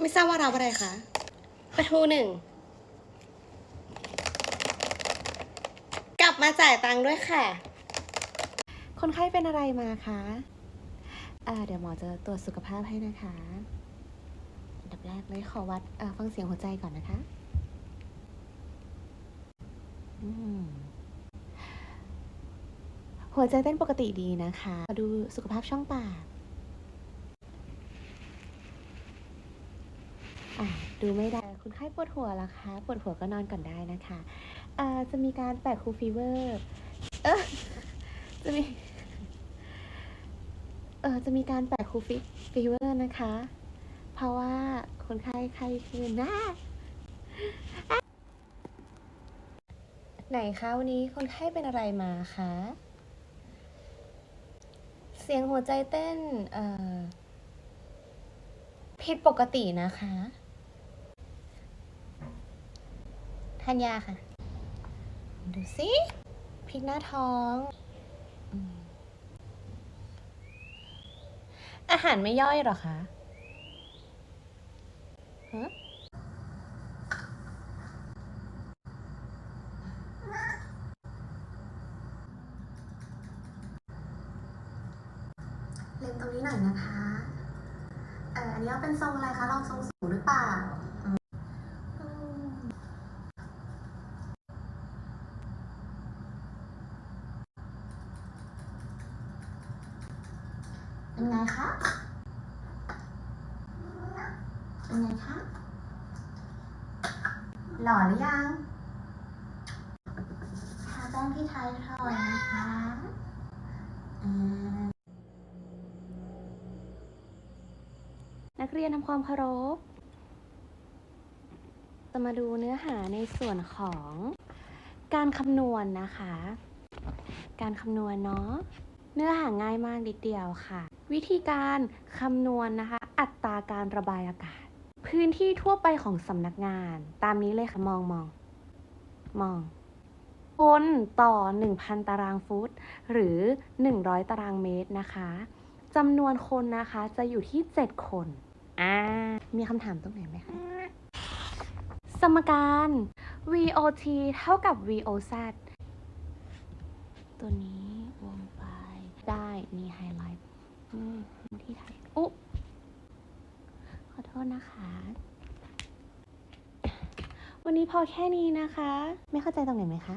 ไม่ทราบว่ารับอะไรคะปลาทูหนึ่ง กลับมาจ่ายตังค์ด้วยค่ะ คนไข้เป็นอะไรมาคะอ่าเดี๋ยวหมอจะตรวจสุขภาพให้นะคะอันดับแรกเลยขอวัดเอ่อฟังเสียงหัวใจก่อนนะคะอืมหัวใจเต้นปกติดีนะคะมาดูสุขภาพช่องปากอ่า ดูไม่ได้คุณไข้ปวดหัวแล้วคะปวดหัวก็นอนก่อนได้นะคะอ่าจะมีการแปะคูลฟีเวอร์เออจะมีเออจะมีการแปะคูลฟิฟีเวอร์นะคะ เพราะว่าคนไข้ไข้คืนนะไหนคะวันนี้คนไข้เป็นอะไรมาคะเสียงหัวใจเต้นเอ่อผิดปกตินะคะ ทานยาค่ะ ดูสิพลิกหน้าท้อง อาหารไม่ย่อยหรอคะฮะเล็งตรงนี้หน่อยนะคะ เอออันนี้เอาเป็นทรงอะไรคะ ลองทรงสูงหรือเปล่าอืมอืม เป็นไงคะ เป็นไงคะ หล่อหรือยังทาแป้งที่ไทยทอยนะคะนักเรียนทำความเคารพ จะมาดูเนื้อหาในส่วนของการคำนวณนะคะ การคำนวณเนาะ เนื้อหาง่ายมากนิดเดียวค่ะ วิธีการคำนวณนะคะ อัตราการระบายอากาศ พื้นที่ทั่วไปของสำนักงาน ตามนี้เลยค่ะ มองมองมองคนต่อ 1,000 ตารางฟุต หรือ 100 ตารางเมตรนะคะจำนวนคนนะคะจะอยู่ที่ 7 คน อ่า มีคำถามตรงไหนไหมคะ สมการ VOT เท่ากับ VOZ ตัวนี้วงไปได้ นี่ไฮไลท์ อืมที่ไทยอุ๊ขอโทษนะคะ วันนี้พอแค่นี้นะคะ ไม่เข้าใจตรงไหนไหมคะ